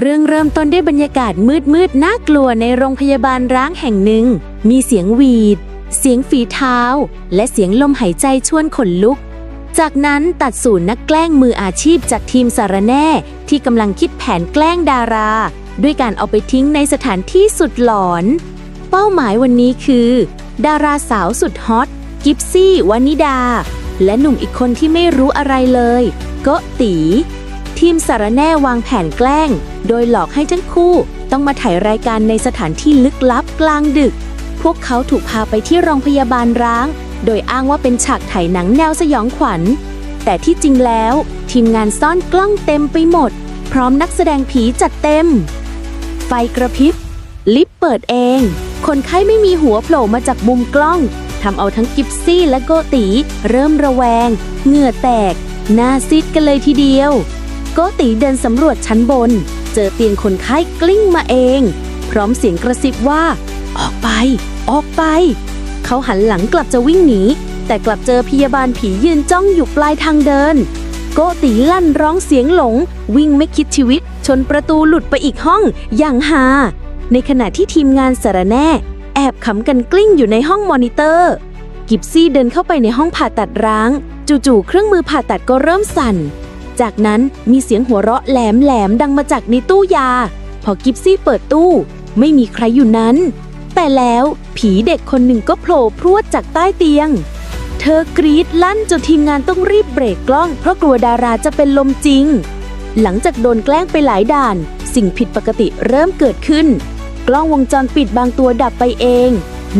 เรื่องเริ่มต้นด้วยบรรยากาศมืดมืดน่ากลัวในโรงพยาบาลร้างแห่งหนึ่ง มีเสียงหวีด เสียงฝีเท้า และเสียงลมหายใจชวนขนลุก จากนั้นตัดสู่นักแกล้งมืออาชีพจากทีมสารแน่ ที่กำลังคิดแผนแกล้งดารา ด้วยการเอาไปทิ้งในสถานที่สุดหลอน เป้าหมายวันนี้คือ ดาราสาวสุดฮอตกิฟซี่วานิดา และหนุ่มอีกคนที่ไม่รู้อะไรเลยโกตี ทีมสารแน่วางแผนแกล้ง โดยหลอกให้ทั้งคู่ต้องมาถ่ายรายการในสถานที่ลึกลับกลางดึก พวกเขาถูกพาไปที่โรงพยาบาลร้าง โดยอ้างว่าเป็นฉากถ่ายหนังแนวสยองขวัญ แต่ที่จริงแล้ว ทีมงานซ่อนกล้องเต็มไปหมด พร้อมนักแสดงผีจัดเต็ม ไฟกระพริบ ลิฟต์เปิดเอง คนไข้ไม่มีหัวโผล่มาจากมุมกล้องทำเอาทั้งกิฟซี่และโกตีเริ่มระแวง เหงื่อแตก หน้าซีดกันเลยทีเดียว โกตีเดินสำรวจชั้นบน เจอเตียงคนไข้กลิ้งมาเอง พร้อมเสียงกระซิบว่า ออกไป ออกไป เขาหันหลังกลับจะวิ่งหนี แต่กลับเจอพยาบาลผียืนจ้องอยู่ปลายทางเดิน โกตีลั่นร้องเสียงหลง วิ่งไม่คิดชีวิต ชนประตูหลุดไปอีกห้องอย่างฮาในขณะที่ทีมงานสารแน่ แอบขำกันกลิ้งอยู่ในห้องมอนิเตอร์ กิบซี่เดินเข้าไปในห้องผ่าตัดร้าง จู่ๆเครื่องมือผ่าตัดก็เริ่มสั่น จากนั้นมีเสียงหัวเราะแหลมๆดังมาจากในตู้ยา พอกิบซี่เปิดตู้ ไม่มีใครอยู่นั้น แต่แล้วผีเด็กคนหนึ่งก็โผล่พรวดจากใต้เตียง เธอกรีดลั่นจนทีมงานต้องรีบเบรกกล้อง เพราะกลัวดาราจะเป็นลมจริง หลังจากโดนแกล้งไปหลายด่าน สิ่งผิดปกติเริ่มเกิดขึ้น กล้องวงจรปิดบางตัวดับไปเอง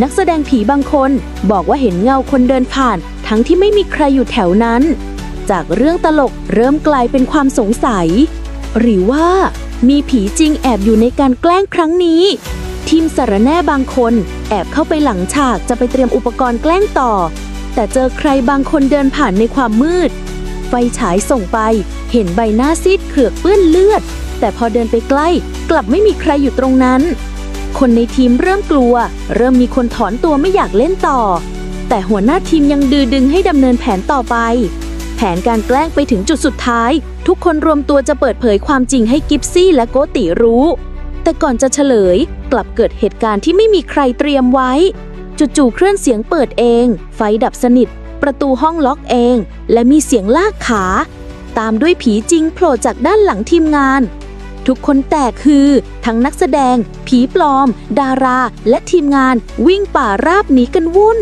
นักแสดงผีบางคนบอกว่าเห็นเงาคนเดินผ่าน ทั้งที่ไม่มีใครอยู่แถวนั้น จากเรื่องตลกเริ่มกลายเป็นความสงสัย หรือว่ามีผีจริงแอบอยู่ในการแกล้งครั้งนี้ ทีมสารแน่บางคนแอบเข้าไปหลังฉากจะไปเตรียมอุปกรณ์แกล้งต่อ แต่เจอใครบางคนเดินผ่านในความมืด ไฟฉายส่งไป เห็นใบหน้าซีดเขือกเปื้อนเลือด แต่พอเดินไปใกล้ กลับไม่มีใครอยู่ตรงนั้น คนในทีมเริ่มกลัว เริ่มมีคนถอนตัวไม่อยากเล่นต่อ แต่หัวหน้าทีมยังดื้อดึงให้ดำเนินแผนต่อไป แผนการแกล้งไปถึงจุดสุดท้าย ทุกคนรวมตัวจะเปิดเผยความจริงให้กิฟซี่และโกติรู้ แต่ก่อนจะเฉลย กลับเกิดเหตุการณ์ที่ไม่มีใครเตรียมไว้ จู่ๆเครื่องเสียงเปิดเอง ไฟดับสนิท ประตูห้องล็อกเอง และมีเสียงลากขา ตามด้วยผีจริงโผล่จากด้านหลังทีมงาน ทุกคนแตกคือ ทั้งนักแสดง ผีปลอม ดารา และทีมงานวิ่งป่าราบหนีกันวุ่น